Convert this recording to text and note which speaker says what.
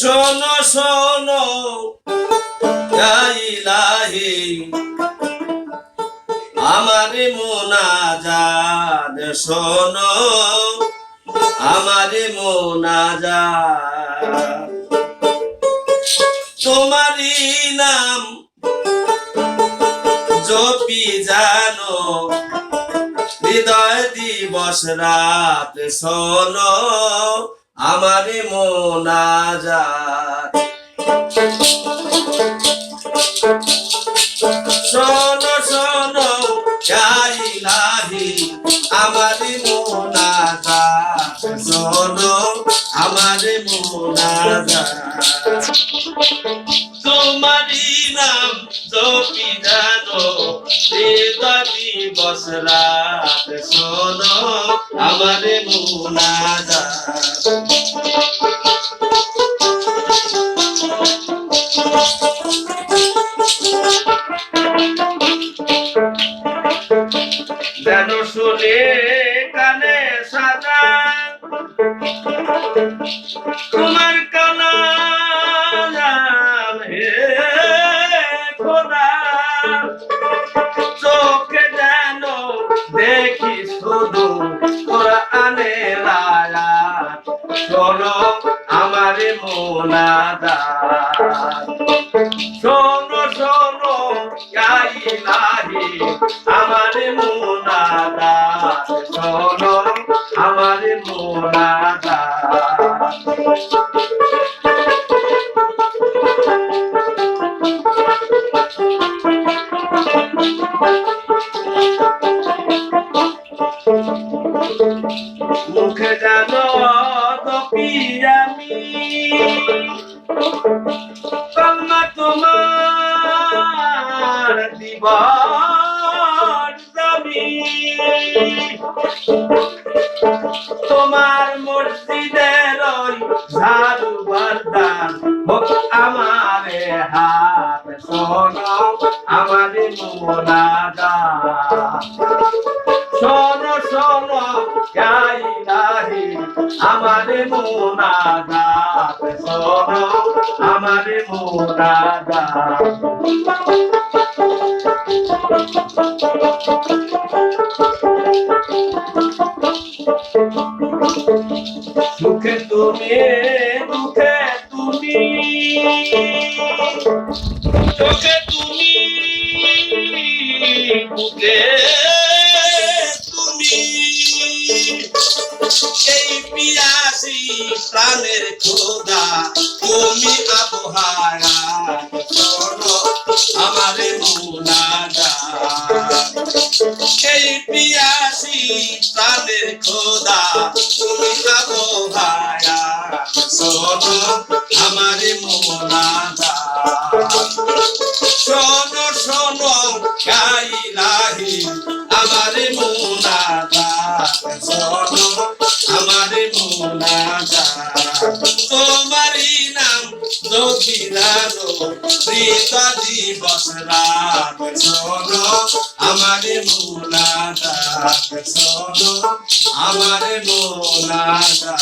Speaker 1: শোনো শোনো ইলাহি, আমার মোনাজাত, শোনো, আমার মোনাজাত। তোমারই নাম জপি জানো, হৃদয় দিবস রাত, শোনো আমার মোনাজাত শোনো শোনো আমার মোনাজাত শোনো, আমার মোনাজাত তোমারি নাম জপি জানো হৃদয় দিবস রাত শোনো আমার মোনাজাত যেন শুনে কানে সাদা। তোমার কালাম হে চোখে যেন দেখি শুধু শোনো আমার মোনাদা। শোনো শোনো ইলাহি আমার মোনাদা। শোনো আমার মোনাদা। মুখে আমি কন্যা তোমার দিবার দামি তোমার মসজিদের ওই ঝাড়ু বারদান হোক আমারে হাত শোনো আমারে মোনাদা আমারে মোনাজাত শোনো আমারে মোনাজাত সুখে তুমি দুঃখে তুমি। চোখে তুমি বুকে এই পিয়াসি প্রাণের খোদা, তুমি আবহাওয়া আমারে এই পিয়াসি প্রাণের খোদা, তুমি আবহাওয়া আমারে মোনাদা মোনাদা যোগিরানো প্রিতা দিবস রাত শোনো আমার মোলাদা শোনো আমার মোনাদা